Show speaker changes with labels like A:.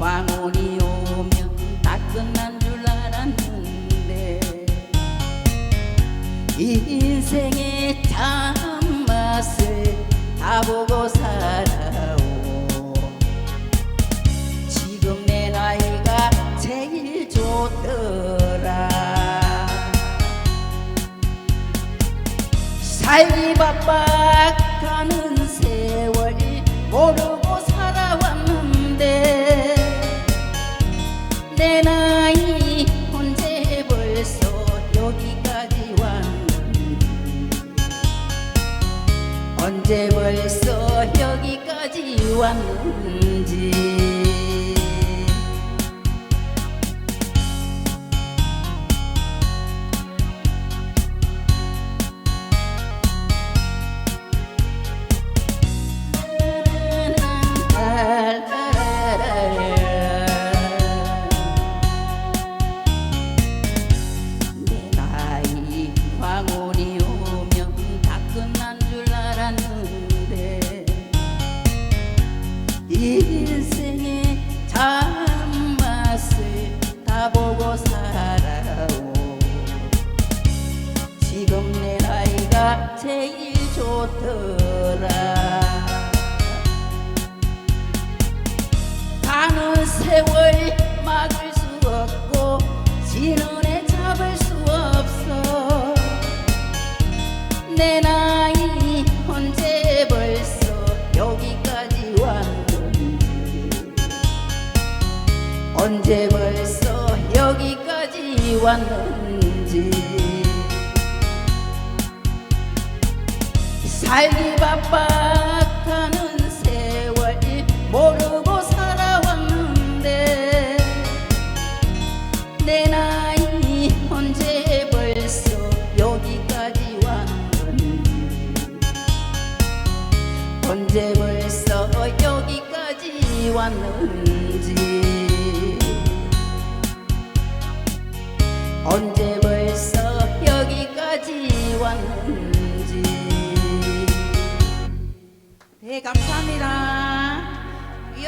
A: 왕혼이 오면 다 끝난 줄 알았는데 인생의 참맛을 다 보고 살아오 지금 내 나이가 제일 좋더라. 살기 바빠 언제 벌써 여기까지 왔는지 나이가 제일 좋더라. 가는 세월 막을 수 없고 진원에 잡을 수 없어. 내 나이 언제 벌써 여기까지 왔는지. 언제 벌써 여기까지 왔는지 살기 바빠가는 세월 모르고 살아왔는데 내 나이 언제 벌써 여기까지 왔는지 언제 벌써 여기까지 왔는지? 언제 벌써 여기까지 왔는지 I'm.